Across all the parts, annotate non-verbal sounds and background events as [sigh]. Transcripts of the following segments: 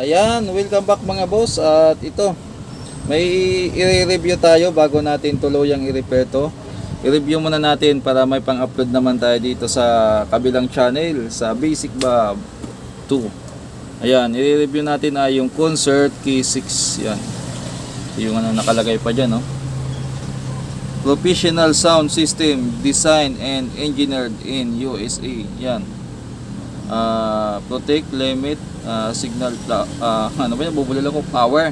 Ayan, welcome back mga boss at ito may i-review tayo bago natin tuluyang i-repair to. I-review muna natin para may pang-upload naman tayo dito sa kabilang channel sa Basic Bob 2. Ayan, i-review natin ay yung Concert Key 6. Yan. Yung ano nakalagay pa dyan, no? Professional Sound System Designed and Engineered in USA. Yan. Ah, protect, limit, ah, signal, ah, [laughs] ano ba yan, bubulol ako, power.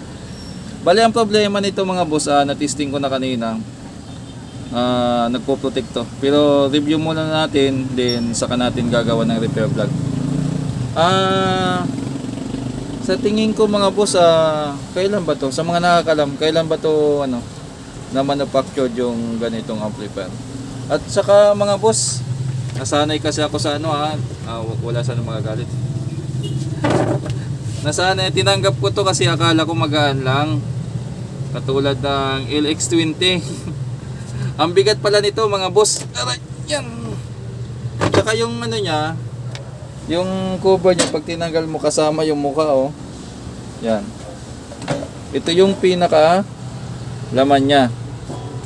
Bali, ang problema nito mga boss, ah, na-testing ko na kanina, ah, nagpo-protect to. Pero review muna natin, then saka natin gagawa ng repair vlog. Ah, sa tingin ko mga boss, ah, kailan ba to? Sa mga nakakalam, kailan ba to, ano, na manufactured yung ganitong amplifier? At saka mga boss, nasanay kasi ako sa ano ha, ah, wala sana mga galit. Nasanay, tinanggap ko to kasi akala ko magaan lang. Katulad ng LX20. [laughs] Ang bigat pala nito mga boss. Aray, yan. Tsaka yung ano niya, yung cover niya pag tinanggal mo kasama yung mukha oh. Yan. Ito yung pinaka laman niya.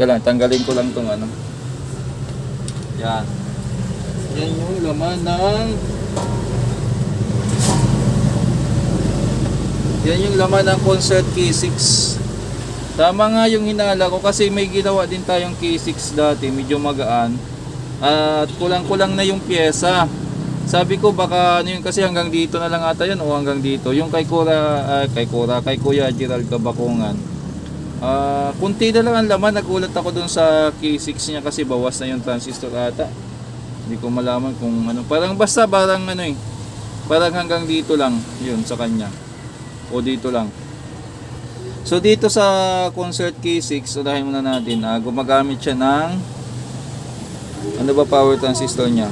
Kailan tanggalin ko lang tong ano. Yan. Yan yung laman ng Yan yung laman ng concert K6. Tama nga yung hinala ko kasi may ginawa din tayong K6 dati, medyo magaan. At kulang-kulang na yung pyesa. Sabi ko baka ano yun kasi hanggang dito na lang ata yun o hanggang dito. Yung kay Kura, ah, kay Kura, kay Kuya Gerald Kabakungan. Ah, kunti na lang ang laman. Nagulat ako dun sa K6 niya kasi bawas na yung transistor ata. Hindi ko malaman kung ano. Parang basta parang ano eh. Parang hanggang dito lang yun sa kanya. O dito lang. So dito sa Concert K6, unahin muna natin. ah, gumagamit siya ng ano ba power transistor niya?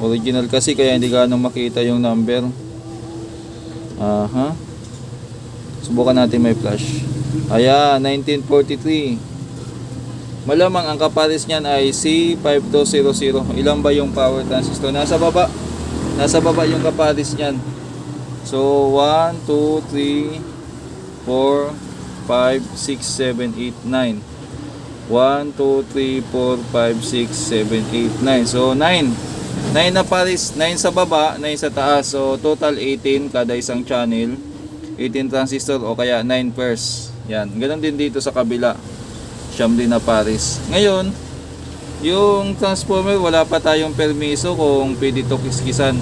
Original kasi kaya hindi gaano makita yung number. Aha. Subukan natin may flash. Ayan, 1943. Malamang ang kapares niyan ay C5200. Ilan ba yung power transistor? Nasa baba. Nasa baba yung kapares niyan. So, 1, 2, 3, 4, 5, 6, 7, 8, 9. 1, 2, 3, 4, 5, 6, 7, 8, 9. So, 9. 9 na pares, 9 sa baba, 9 sa taas. So, total 18 kada isang channel. 18 transistor o kaya 9 pairs. Yan. Ganon din dito sa kabila. Siyam din na pares. Ngayon, yung transformer, wala pa tayong permiso kung pwede to kiskisan.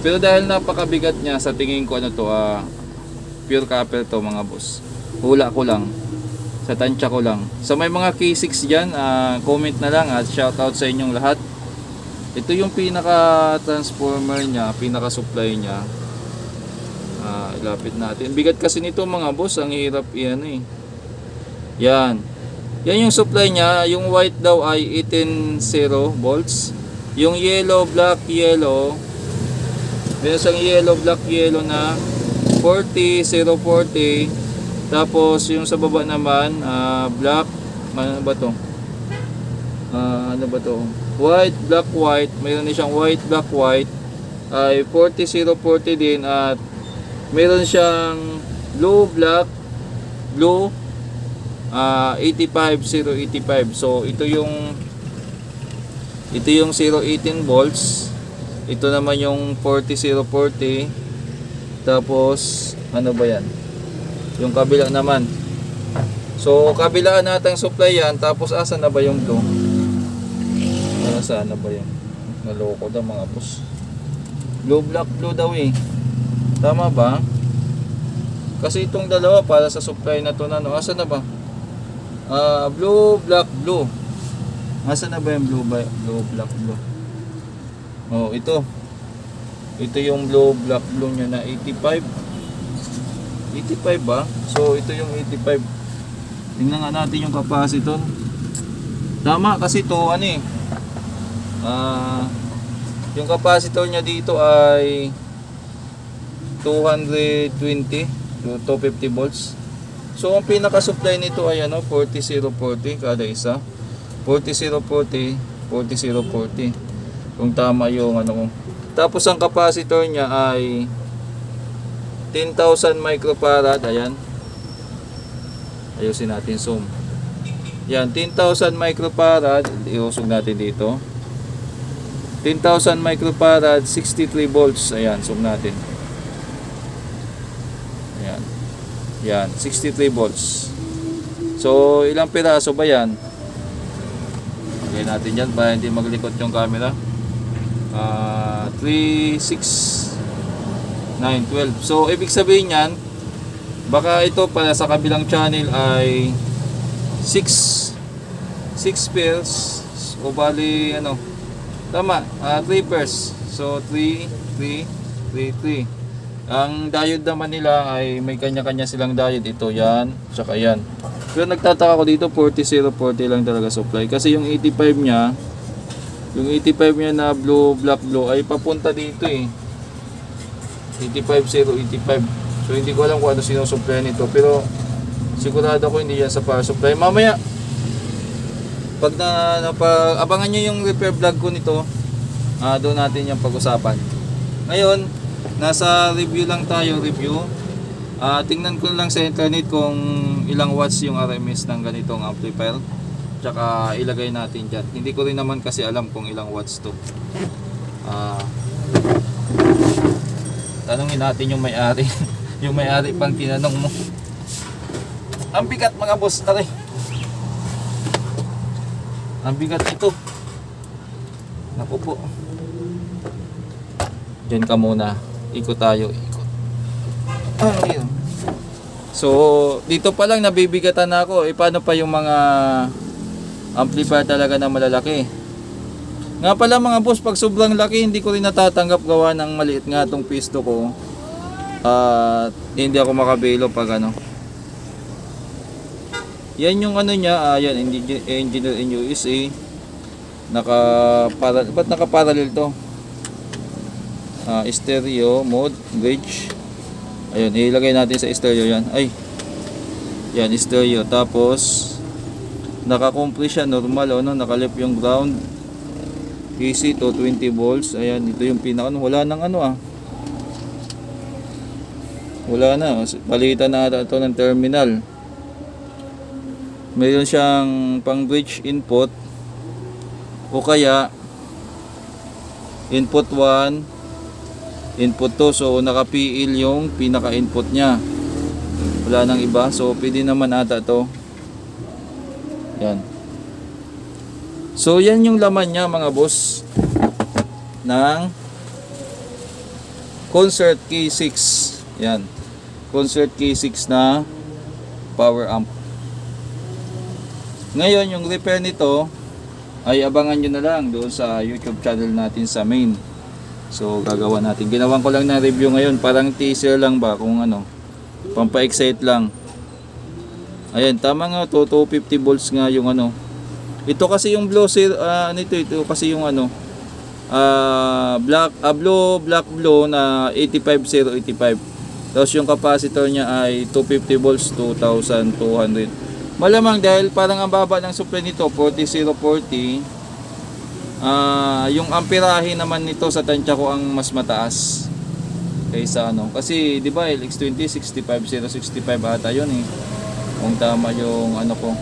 Pero dahil napakabigat niya, sa tingin ko ano to, ah, pure copper to mga boss. Hula ko lang. Sa tansya ko lang. Sa may mga K6 dyan, ah, comment na lang at shoutout sa inyong lahat. Ito yung pinaka transformer niya, pinaka supply niya. Ah, ilapit natin. Bigat kasi nito mga boss, ang hirap iyan eh. Yan. Yan yung supply niya. Yung white daw ay 18.0 volts. Yung yellow, black, yellow. Meron siyang yellow, black, yellow na 40, 040. Tapos yung sa baba naman, ah, black, ano ba to? Ah, ano ba to? White, black, white. Mayroon din siyang white, black, white. Ay 40, 040 din. At meron siyang blue, black, blue, ah 85, 085. So ito yung ito yung 018 volts. Ito naman yung 40040. Tapos ano ba 'yan? Yung kabila naman. So kabilaan natin supply yan. Tapos asa na ba yung blue? Para saan na ba yan? Naloko daw mga boss. Blue black blue daw eh. Tama ba? Kasi itong dalawa para sa supply na to na no. Asa na ba? Ah, blue black blue. Asa na ba yung blue? Blue black blue. Oh, ito. Ito yung blue black blue niya na 85. 85 ba? So ito yung 85. Tingnan nga natin yung capacitor. Tama kasi to ano eh. Ah, yung capacitor niya dito ay 220 to 250 volts. So ang pinaka supply nito ay ano 40040 kada isa. 40040, 40040. Kung tama yung ano ko. Tapos ang capacitor niya ay 10,000 microfarad. Ayan. Ayusin natin zoom. Yan, 10,000 microfarad. Iusog natin dito. 10,000 microfarad, 63 volts. Ayan, zoom natin. Ayan. Yan, 63 volts. So, ilang piraso ba yan? Lagay natin yan para hindi maglikot yung camera. Ah, 3, 6, 9, 12. So, ibig sabihin yan, baka ito para sa kabilang channel ay 6 6 pairs o bali ano tama 3 pairs so 3 3 3 3 ang diode naman nila ay may kanya-kanya silang diode ito yan tsaka yan. Pero nagtataka ko dito 40 040 lang talaga supply. Kasi yung 85 niya yung 85 niya na blue black blue ay papunta dito eh. 85 085 so hindi ko alam kung ano sinusupply nito. Pero sigurado ko hindi yan sa power supply. Mamaya pag na, na pag, abangan nyo yung repair vlog ko nito. Ah doon natin yung pag-usapan. Ngayon nasa review lang tayo review. Ah tingnan ko lang sa internet kung ilang watts yung RMS ng ganitong amplifier. Tsaka ilagay natin dyan. Hindi ko rin naman kasi alam kung ilang watts to. Ah tanungin natin yung may-ari. [laughs] Yung may-ari pang tinanong mo. Ang bigat mga boss. Aray. Ang bigat ito. Naku po. Diyan ka muna ikot tayo ikot ah, yun. so dito pa lang nabibigatan na ako eh paano pa yung mga amplifier talaga na malalaki nga pala mga boss pag sobrang laki hindi ko rin natatanggap gawa ng maliit nga tong pisto ko at hindi ako makabelo pag ano yan yung ano niya, ah, yan, engi- engineer in USA. Naka, para, ba't naka-parallel to? Ah, stereo, mode, bridge. Ayun, ilagay natin sa stereo yan. Ay, yan, stereo. Tapos, naka-compress siya, normal, ano, nakalip yung ground. AC to 20 volts. Ayan, ito yung pinaka, ano, wala nang ano ah. Wala na, palitan na ata ito ng terminal mayroon siyang pang bridge input o kaya input 1 input 2 so naka PL yung pinaka input niya. Wala nang iba. So pwede naman ata to. Yan. So yan yung laman niya mga boss ng concert K6 yan. Concert K6 na power amp. Ngayon, yung repair nito ay abangan nyo na lang doon sa YouTube channel natin sa main. So, gagawa natin. Ginawan ko lang na review ngayon. Parang teaser lang ba kung ano. Pampa-excite lang. Ayan, tama nga to. 250 volts nga yung ano. Ito kasi yung blue, sir, ah, ano ito, kasi yung ano. ah black, ah, blue, black blue na 85085. Tapos yung capacitor niya ay 250 volts, 2200. Malamang dahil parang ang baba ng supply nito 40040 ah yung amperahe naman nito sa tansya ko ang mas mataas kaysa ano. Kasi di ba LX20 65065 ata yun eh. Kung tama yung ano ko.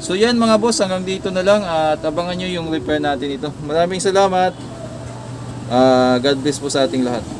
So yan mga boss hanggang dito na lang at abangan nyo yung repair natin ito. Maraming salamat. Ah God bless po sa ating lahat